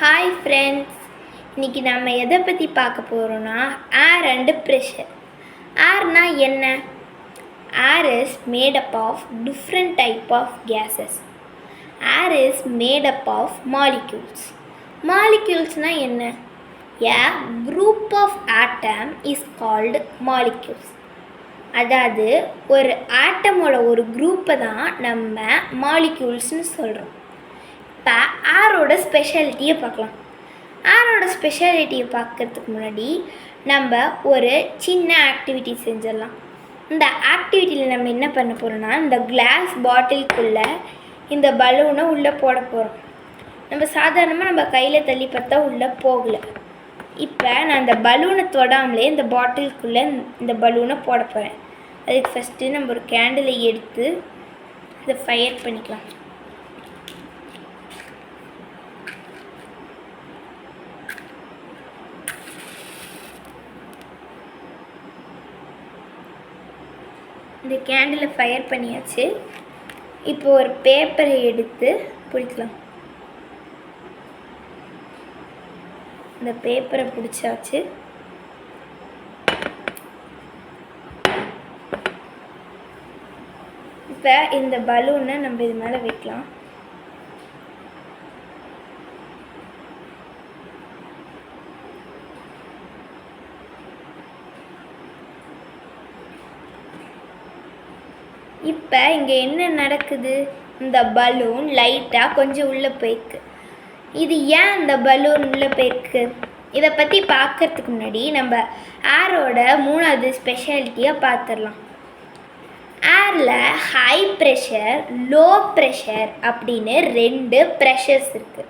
Hi friends இன்னைக்கு நம்ம எதை பற்றி பார்க்க போகிறோன்னா ஏர் அண்டு ப்ரெஷர் ஏர்னா என்ன? Air is made up of different type of gases air is made up of molecules மாலிக்யூல்ஸ்னால் என்ன? A group of atom is called molecules அதாவது ஒரு ஆட்டமோட ஒரு குரூப்பை தான் நம்ம மாலிக்யூல்ஸ்னு சொல்கிறோம் இப்போ ஆரோட ஸ்பெஷாலிட்டியை பார்க்கலாம். ஆரோட ஸ்பெஷாலிட்டியை பார்க்கறதுக்கு முன்னாடி நம்ம ஒரு சின்ன ஆக்டிவிட்டி செஞ்சிடலாம். இந்த ஆக்டிவிட்டியில் நம்ம என்ன பண்ண போகிறோம்னா இந்த கிளாஸ் பாட்டிலுக்குள்ளே இந்த பலூனை உள்ளே போட போகிறோம் நம்ம சாதாரணமாக நம்ம கையில் தள்ளி பார்த்தா உள்ளே போகலை. இப்போ நான் இந்த பலூனை தொடாமலே இந்த பாட்டிலுக்குள்ளே இந்த பலூனை போட போகிறேன் அதுக்கு ஃபஸ்ட்டு நம்ம ஒரு கேண்டிலை எடுத்து இதை ஃபயர் பண்ணிக்கலாம். இந்த கேண்டிலை ஃபயர் பண்ணியாச்சு. இப்போ ஒரு பேப்பரை எடுத்து பிடிக்கலாம். இந்த பேப்பரை பிடிச்சாச்சு. இப்போ இந்த பலூனை நம்ம இது மேலே வைக்கலாம். இப்போ இங்கே என்ன நடக்குது? இந்த பலூன் லைட்டாக கொஞ்சம் உள்ளே போயிருக்கு. இது ஏன் இந்த பலூன் உள்ளே போயிருக்கு? இதை பற்றி பார்க்கறதுக்கு முன்னாடி நம்ம ஏரோட மூணாவது ஸ்பெஷாலிட்டியை பார்த்துடலாம் ஏரில் ஹை ப்ரெஷர் லோ ப்ரெஷர் அப்படின்னு ரெண்டு ப்ரெஷர்ஸ் இருக்குது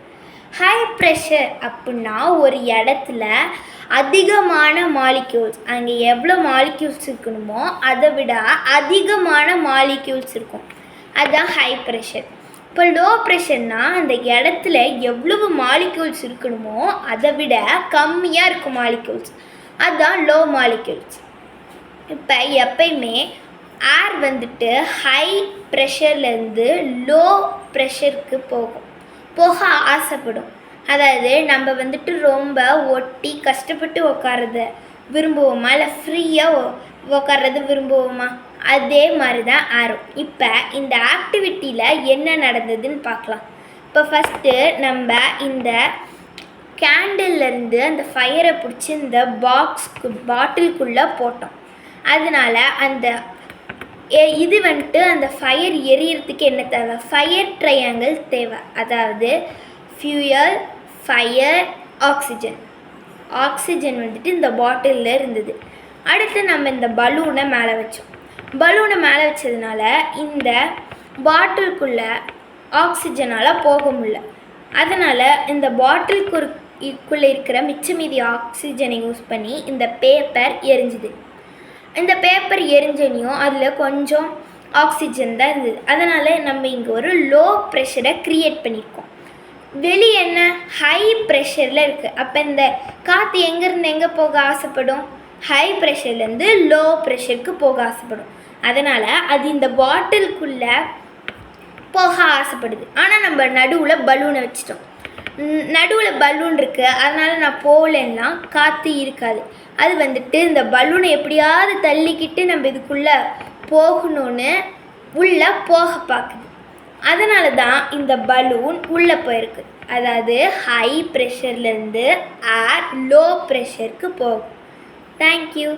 ஹை ப்ரெஷர் அப்படின்னா ஒரு இடத்துல அதிகமான மாலிக்யூல்ஸ் அங்கே எவ்வளோ மாலிக்யூல்ஸ் இருக்கணுமோ அதை விட அதிகமான மாலிக்யூல்ஸ் இருக்கும். அதுதான் ஹை ப்ரெஷர் இப்போ லோ ப்ரெஷர்னால் அந்த இடத்துல எவ்வளவு மாலிக்யூல்ஸ் இருக்கணுமோ அதை விட கம்மியாக இருக்கும் மாலிக்யூல்ஸ் அதுதான் லோ மாலிக்யூல்ஸ் இப்போ எப்பயுமே ஏர் வந்துட்டு ஹை ப்ரெஷர்லேருந்து லோ ப்ரெஷருக்கு போகும். போக ஆசைப்படும். அதாவது நம்ம வந்துட்டு ரொம்ப ஒட்டி கஷ்டப்பட்டு உட்காரத விரும்புவோமா? இல்லை ஃப்ரீயாக உக்காறது விரும்புவோமா? அதே மாதிரி தான் ஆறும். இப்போ இந்த ஆக்டிவிட்டியில் என்ன நடந்ததுன்னு பார்க்கலாம் இப்போ ஃபஸ்ட்டு நம்ம இந்த கேண்டில்லேருந்து அந்த ஃபயரை பிடிச்சி இந்த பாக்ஸ்க்கு பாட்டிலுக்குள்ளே போட்டோம். அதனால அந்த இது வந்துட்டு அந்த ஃபயர் எரியறதுக்கு என்ன தேவை? ஃபயர் ட்ரையாங்கிள் தேவை. அதாவது ஃபியூயல் ஃபயர் ஆக்சிஜன் ஆக்சிஜன் வந்துட்டு இந்த பாட்டிலில் இருந்தது. அடுத்து நம்ம இந்த பலூனை மேலே வச்சோம். பலூனை மேலே வச்சதுனால இந்த பாட்டிலுக்குள்ளே ஆக்சிஜனால் போக முடியல. அதனால் இந்த பாட்டிலுக்கு ஒரு இருக்கிற மிச்ச மீதி ஆக்சிஜனை யூஸ் பண்ணி இந்த பேப்பர் எரிஞ்சுது. இந்த பேப்பர் எரிஞ்சனையும் அதில் கொஞ்சம் ஆக்சிஜன் தான் இருந்தது. அதனால் நம்ம இங்கே ஒரு லோ ப்ரெஷரை க்ரியேட் பண்ணியிருக்கோம் வெளியே என்ன? ஹை ப்ரெஷரில் இருக்குது அப்போ இந்த காற்று எங்கேருந்து எங்கே போக ஆசைப்படும்? ஹை ப்ரெஷர்லேருந்து லோ ப்ரெஷருக்கு போக ஆசைப்படும். அதனால் அது இந்த பாட்டிலுக்குள்ளே போக ஆசைப்படுது. ஆனால் நம்ம நடுவில் பலூனை வச்சிட்டோம். நடுவில் பலூன் இருக்குது அதனால் நான் போகலன்னா காற்று இருக்காது. அது வந்துட்டு இந்த பலூனை எப்படியாவது தள்ளிக்கிட்டு நம்ம இதுக்குள்ளே போகணும்னு உள்ளே போக பார்க்குது அதனால தான் இந்த பலூன் உள்ளே போயிருக்கு. அதாவது ஹை ப்ரெஷர்லேருந்து ஏர் லோ ப்ரெஷருக்கு போகும். தேங்க்யூ